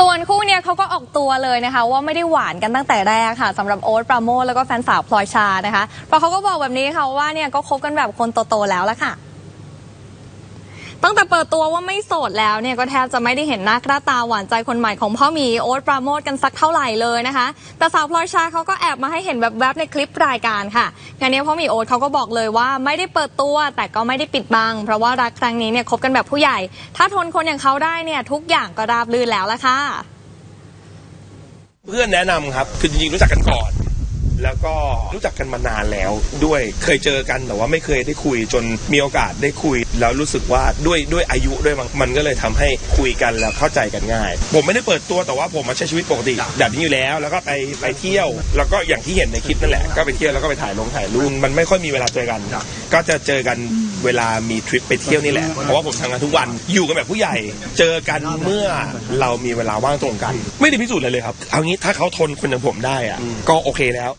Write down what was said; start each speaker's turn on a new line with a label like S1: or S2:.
S1: ส่วนคู่เนี่ยเขาก็ออกตัวเลยนะคะ ว่าไม่ได้หวานกันตั้งแต่แรกค่ะสำหรับโอ๊ตปราโมทแล้วก็แฟนสาวพลอยชานะคะเพราะเขาก็บอกแบบนี้ค่ะว่าเนี่ยก็คบกันแบบคนโตๆแล้วละค่ะ ตั้งแต่เปิดตัวว่าไม่โสดแล้วเนี่ยก็แทบจะไม่ได้เห็นหน้าค่าตาหวานใจคนใหม่ของพ่อหมีโอ๊ตปราโมทกันสักเท่าไหร่เลยนะคะ แต่สาวพลอยชาเขาก็แอบมาให้เห็นแวบๆในคลิปรายการค่ะงานนี้พ่อหมีโอ๊ตเขาก็บอกเลยว่าไม่ได้เปิดตัว แต่ก็ไม่ได้ปิดบัง เพราะว่ารักครั้งนี้เนี่ยคบกันแบบผู้ใหญ่ ถ้าทนคนอย่างเขาได้เนี่ยทุกอย่างก็ราบรื่นแล้วละค่ะ
S2: เพื่อนแนะนำครับคือจริงๆรู้จักกันก่อน แล้วก็รู้จักกันมานานแล้วด้วยเคยเจอกันแต่ว่าไม่เคยได้คุยจนมีโอกาสได้คุย แล้วรู้สึกว่าด้วยด้วยอายุด้วยมั้งมันก็เลยทำให้คุยกันแล้วเข้าใจกันง่าย ผมไม่ได้เปิดตัวแต่ว่าผมมาใช้ชีวิตปกติแบบนี้อยู่แล้ว แล้วก็ไปไปเที่ยว แล้วก็อย่างที่เห็นในคลิปนั่นแหละก็ไปเที่ยวแล้วก็ไปถ่ายลงถ่ายรูปมันไม่ค่อยมีเวลาเจอกัน ก็จะเจอกันเวลามีทริปไปเที่ยวนี่แหละเพราะว่าผมทำงานทุกวันอยู่กันแบบผู้ใหญ่ เจอกันเมื่อเรามีเวลาว่างตรงกัน ไม่ได้พิสูจน์อะไรเลยครับเอางี้ถ้าเขาทนคนอย่างผมได้อะก็โอเคแล้ว